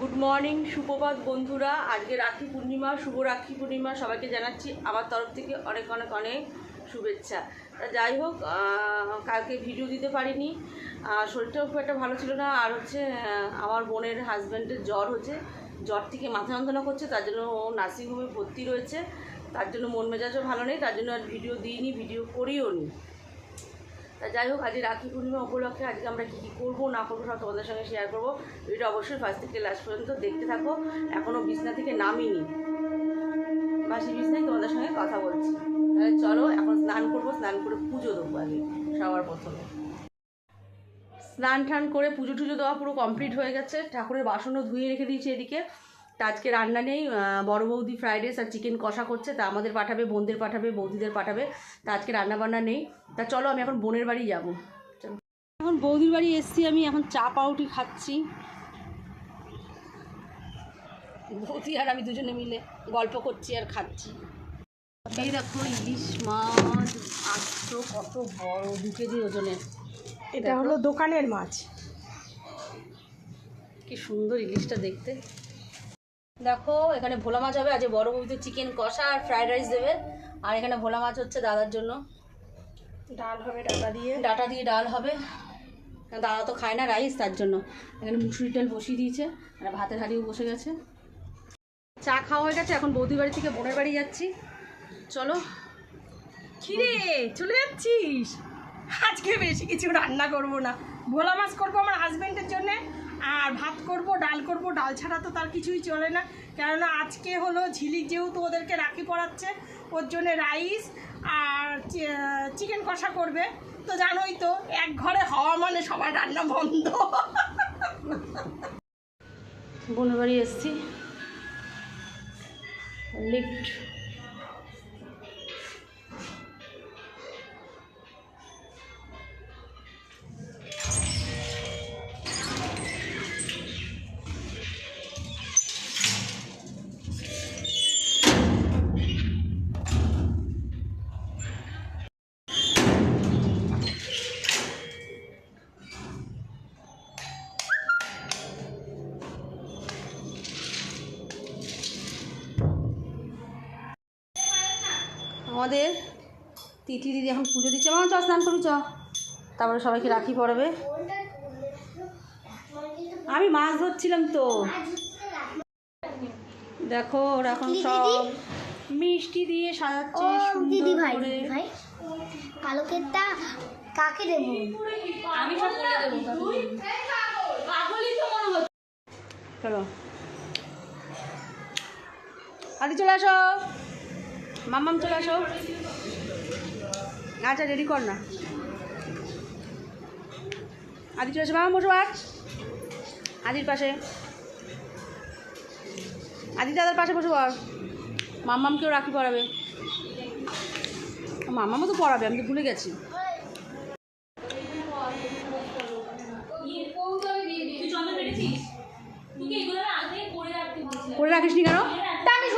Good morning সুপ্রভাত বন্ধুরা। আজকে রাখি পূর্ণিমা, শুভ রাখি পূর্ণিমা সবাইকে জানাচ্ছি। আমার তরফ থেকে অনেক অনেক অনেক শুভেচ্ছা। যাই হোক কালকে ভিডিও দিতে পারিনি। শরীরটাও খুব একটা ভালো ছিল না। আর হচ্ছে আমার বোনের হাজব্যান্ডের জ্বর হচ্ছে। জ্বর থেকে মাথা যন্ত্রণা করছে, তার জন্য ও নার্সিংহোমে ভর্তি রয়েছে। তার জন্য মন মেজাজও ভালো নেই, তার জন্য আর ভিডিও দিইনি ভিডিও করিও নি। তা যাই হোক, আজকে রাখি পূর্ণিমা উপলক্ষে, আজকে আমরা কী কী করব, না করব, সব তোমাদের সঙ্গে শেয়ার করব। ভিডিওটা অবশ্যই ফার্স্ট থেকে লাস্ট পর্যন্ত দেখতে থাকো। এখনও বিছনা থেকে নামিনি। বাসি বিছনায় তোমাদের সঙ্গে কথা বলছি। তাহলে চলো, এখন স্নান করব, স্নান করে পুজো দেবো আগে, সবার প্রথমে। স্নান টান করে পুজো টুজো দেওয়া পুরো কমপ্লিট হয়ে গেছে। ঠাকুরের বাসনও ধুয়ে রেখে দিয়েছি এদিকে। তা আজকে রান্না নেই বড় বৌদি ফ্রাইড রাইস আর চিকেন কষা করছে তা আমাদের পাঠাবে বোনদের পাঠাবে বৌদিদের পাঠাবে তা আজকে রান্না বান্না নেই। তা চলো আমি এখন বোনের বাড়ি যাব। এখন বৌদির বাড়ি এসছি আমি এখন চা পাউটি খাচ্ছি। বৌদি আর আমি দুজনে মিলে গল্প করছি আর খাচ্ছি। এই দেখো ইলিশ মাছ আসতো কত বড় দু কেজি ওজনের। এটা হলো দোকানের মাছ। কি সুন্দর ইলিশটা দেখতে। দেখো এখানে ভোলা মাছ হবে। আজ বড় বউতে চিকেন কষা আর ফ্রাইড রাইস দেবে। আর এখানে ভোলা মাছ হচ্ছে দাদার জন্য। ডাল হবে ডাটা দিয়ে। ডাটা দিয়ে ডাল হবে। দাদা তো খায় না রাইস তার জন্য। এখানে মুসুরি ডাল বসিয়ে দিয়েছে আর ভাতের হাড়িও বসে গেছে। চা খাওয়া হয়ে গেছে এখন বৌদির বাড়ি থেকে বোনের বাড়ি যাচ্ছি। চলো। কিরে চলে যাচ্ছিস? আজকে বেশি কিছু রান্না করব না। ভোলা মাছ করব আমার হাজব্যান্ডের জন্যে, আর ভাত করব, ডাল করব। ডাল ছাড়া তো তার কিছুই চলে না। কেননা আজকে হলো ঝিলিক যেহেতু ওদেরকে রাখি পড়াচ্ছে, ওর জন্যে রাইস আর চিকেন কষা করবে। তো জানোই তো, এক ঘরে হওয়া মানে সবার রান্না বন্ধ। বোনের বাড়ি এসছি। লিফট আমাদের তিথি দিদি এখন পুজো দিচ্ছে। মামা চ স্নান করবি চ তারপরে সবাইকে রাখি পড়াবে। আমি মাছ ধরছিলাম তো। দেখো ওরা এখন সব মিষ্টি দিয়ে সাজাচ্ছে সুন্দর দিদি ভাই। ভাই। কালকেরটা কাকে দেবো? আমি সব বলে দেবো। চলো। আদি চলে আসো। মাম্মাম চলে আসো। আচ্ছা রেডি কর না। আদি চলে আসো। মামা বসো আজ। আদির পাশে। আদি দাদার পাশে বসে পড় মাম্মামকেও রাখি পড়াবে। মাম্মামও তো পড়াবে আমি তো ভুলে গেছি। করে রাখিস নি কেন? আমি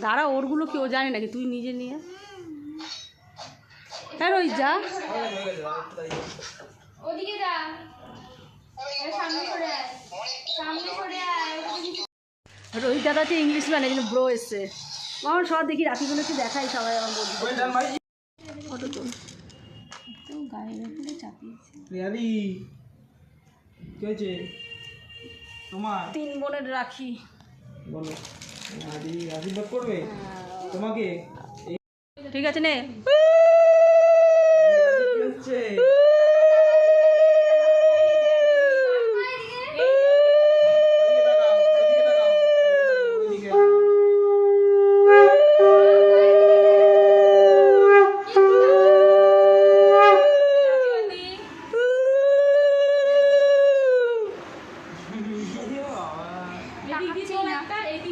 দাঁড়া ওরগুলো কেউ জানে নাকি? তুই নিজে নিয়ে। হ্যাঁ ওই যা। ওদিকে যা। রোহিত দাদা হচ্ছে ইংলিশ ম্যান এই জন্য ব্রো এসছে। আমার সব দেখি রাখিগুলো একটু দেখাই সবাই আমার বন্ধু ফটো তোল। তো চাপিয়েছে। তিন বোনের রাখি। বলো। আশীর্বাদ করবে? তোমাকে? ঠিক আছে নে।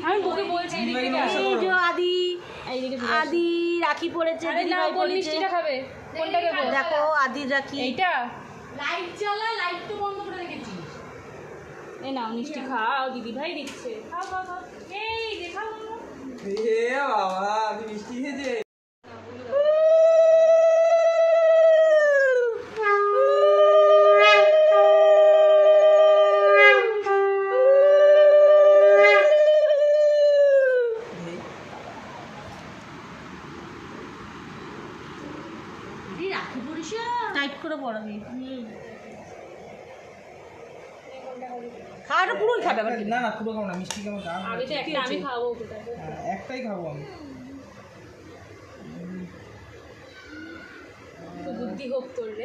আমি তোকে বলছি এই যে আদি। আদি রাখি পড়েছে দিদিভাই পড়েছে খাবে? কোনটা দেবো? দেখো আদির রাখি। এইটা? লাইট জ্বলা লাইট তো বন্ধ করে রেখেছি। এ নাও মিষ্টি খাও দিদি ভাই দিচ্ছে। খাও খাও খাও। এই দেখাও। এ বাবা মিষ্টি খেয়েছে করে পড়াবি খাওয়াটা পুরোই খাবে আবার না না পুরো খাব না মিষ্টি কেমন গান আমি তো একটা আমি খাব হ্যাঁ, একটাই খাব আমি। বুদ্ধি হোক তোর রে।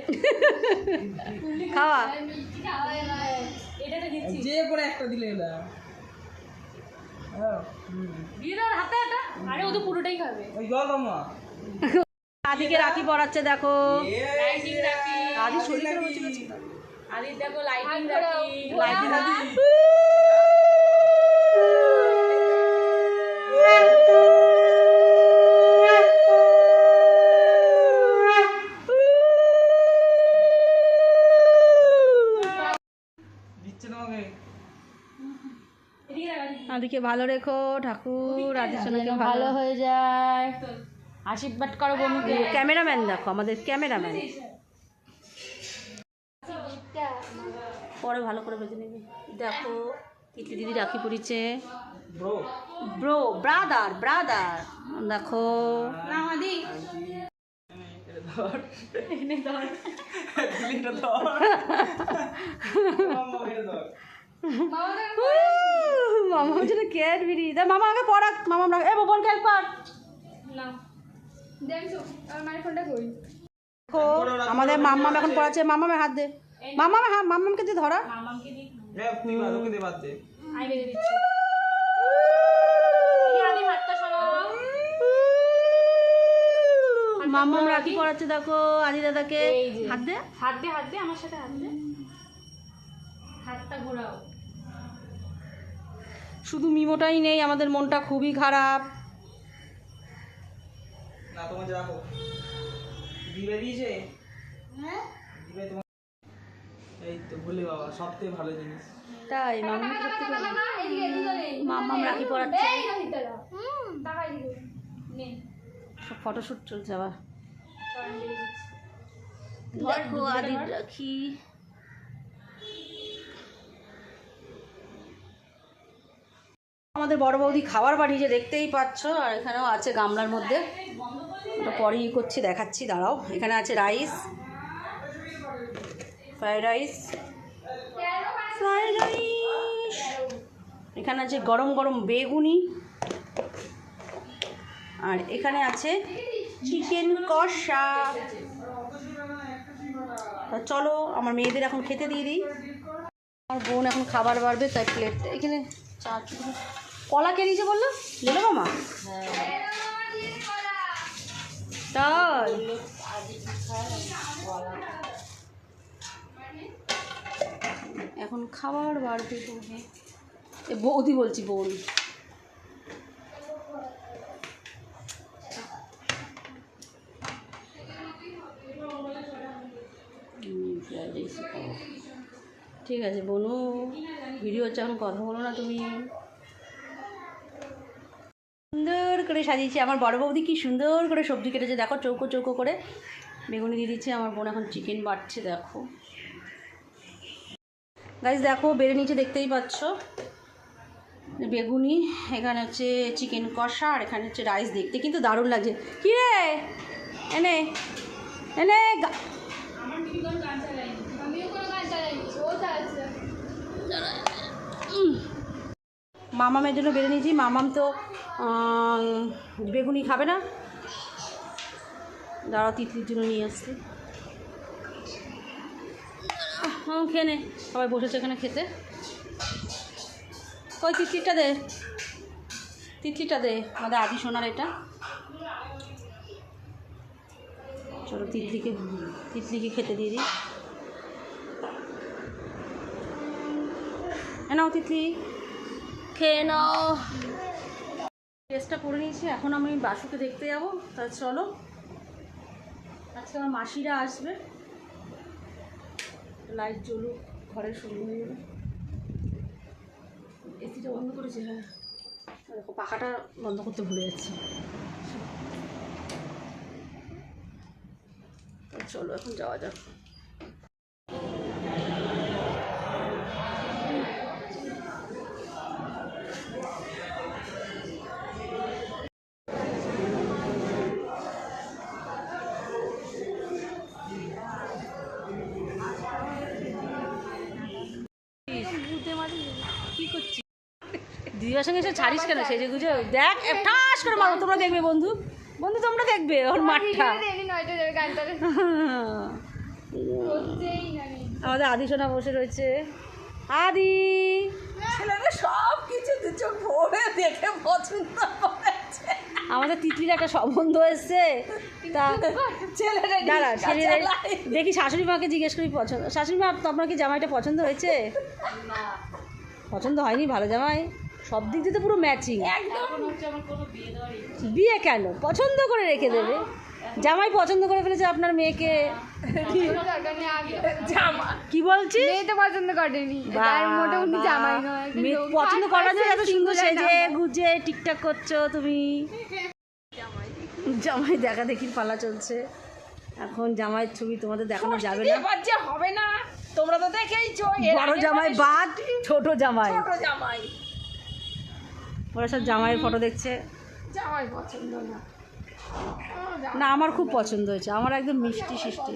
খাওয়া। মিষ্টি খাওয়া এবার এটা তো দিচ্ছি। যে করে একটা দিলে এলা। হ্যাঁ, হুম। দিয়ে দাও হাতে একটা আরে ও তো পুরোটাই খাবে। ওই জল দাও আদিকে রাখি পড়াচ্ছে দেখো। লাইটিং আদি শরীর? আদি দেখো লাইটিং রাখি। লাইটিং রাখি। দিচ্ছে তোমাকে এদিকে রাখা দিচ্ছি। আদিকে ভালো রেখো ঠাকুর আদি সোনাকে ভালো হয়ে যায়। আশীর্বাদ করো বনুকে ক্যামেরাম্যান দেখো আমাদের ক্যামেরাম্যান। পরে ভালো করে নেবে। দেখো তিতলি দিদি রাখি পড়িছে ব্রো ব্রো ব্রাদার ব্রাদার দেখো। ধর মামা মামা হচ্ছে না কেয়ার বিড়ি? দা মামা আগে পড়া মামা রাখ এ বোন খেল পড়? না। দেখছ আমার মায়ের ফোনটা কই দেখো আমাদের মাম্মাম এখন পড়াচ্ছে। মামামের হাত দে। মামামে হাত মাম্মামকে দিয়ে ধরা এ তুই ভালো করে বাদ দে আমি বেঁধে দিচ্ছি এই আদি হাতটা সরাও মাম্মাম রাখি পড়াচ্ছে দেখো আদি দাদাকে হাত দে হাত দে হাত দে আমার সাথে হাত দে হাতটা ঘোরাও শুধু মিমোটাই নেই আমাদের মনটা খুবই খারাপ না তোমার দিবে দিয়েছে দিবে তোমার এই তো বলে বাবা সবথেকে ভালো জিনিস তাই মাম্মাম রাখি পড়াচ্ছে এই রহিতা দাও হুম তাকাই দিও নে সব ফটোশ্যুট চলছে আবার দেখো আদির রাখি আমাদের বড় বৌদি খাবার বানিয়েছে দেখতেই পাচ্ছ আর এখানেও আছে গামলার মধ্যে। ওটা পরেই করছি দেখাচ্ছি দাঁড়াও। এখানে আছে rice fried rice. Fried rice. এখানে আছে গরম গরম বেগুনি। আর এখানে আছে চিকেন কষা। চলো, আমার মেয়েদের এখন খেতে দিয়ে দিই। আমার বোন এখন খাবার বাড়বে, তাই প্লেট এখানে চা কলা কে নিয়েছে বলল? বলো মামা? তাই। এখন খাবার বাড়বে বৌদি বলছি, বোন হুম, fried rice ই খাব। ঠিক আছে, বনু। ভিডিও হচ্ছে এখন কথা বলো না তুমি। সুন্দর করে সাজিয়েছি। আমার বড় বৌদি কি সুন্দর করে সবজি কেটেছে। দেখো, চৌকো চৌকো করে বেগুনি দিয়ে দিচ্ছে। আমার বোন এখন চিকেন বাড়ছে দেখো। গাইজ দেখো, বেড়ে নিচে দেখতেই পাচ্ছ। বেগুনি, এখানে হচ্ছে চিকেন কষা, আর এখানে হচ্ছে রাইস দেখতে। কিন্তু দারুণ লাগছে। কী রে? এনে এনে মামামের জন্য বেড়ে নিয়েছি। মামাম তো বেগুনি খাবে না। দাঁড়াও, তিতলির জন্য নিয়ে আসছি। হ্যাঁ খেয়ে নে। সবাই বসেছে এখানে খেতে। কই তিতলিটা দে। তিতলিটা দে। আমাদের আদি সোনার এটা। চলো তিতলিকে তিতলিকে খেতে দিয়ে দিই। এ নাও তিতলি খেয়ে নাও। টেস্টটা করে নিয়েছি এখন আমি বাসুকে দেখতে যাব। তা চলো আজকে আমার মাসিরা আসবে। লাইট জ্বলুক ঘরে শুরু হয়ে যাবে। এসিটা বন্ধ করেছে হ্যাঁ। দেখো পাখাটা বন্ধ করতে ভুলে যাচ্ছি। চলো এখন যাওয়া যাক। দিদিভার সঙ্গে এসে ছাড়িস কেন? সেজে গুজে দেখ ঠাস করে মারো তোমরা দেখবে বন্ধু। বন্ধু তোমরা দেখবে ওর মাঠটা। আমাদের আদি সোনা বসে রয়েছে। আদি! ছেলেরা সব কিছু চোখ ভরে দেখে পছন্দ করেছে। আমাদের তিতলির একটা সম্বন্ধ এসছে। তা দাঁড়া দেখি শাশুড়ি মাকে জিজ্ঞেস করি পছন্দ। শাশুড়ি মা আপনার কি জামাইটা পছন্দ হয়েছে? পছন্দ হয়নি ভালো জামাই। সব দিক দিয়ে তো পুরো ম্যাচিং একদম। বিয়ে কেন? পছন্দ করে রেখে দেবে। জামাই পছন্দ করে ফেলেছে আপনার মেয়েকে। কি বলছি মেয়ে পছন্দ করেনি মোটামুটি জামাই নয় মেয়ে পছন্দ করার জন্য এত সুন্দর সেজে। গুজে টিকটাক করছ তুমি। জামাই। দেখা দেখির পালা চলছে। এখন জামাইয়ের ছবি তোমাদের দেখানো যাবে না। হবে না। তোমরা তো দেখেইছো এর বড় জামাই বাদ ছোট জামাই। ছোট জামাই। ওরা সব জামাইয়ের ফটো দেখছে। জামাই পছন্দ না। না আমার খুব পছন্দ হয়েছে। আমার একদম মিষ্টি সিষ্টি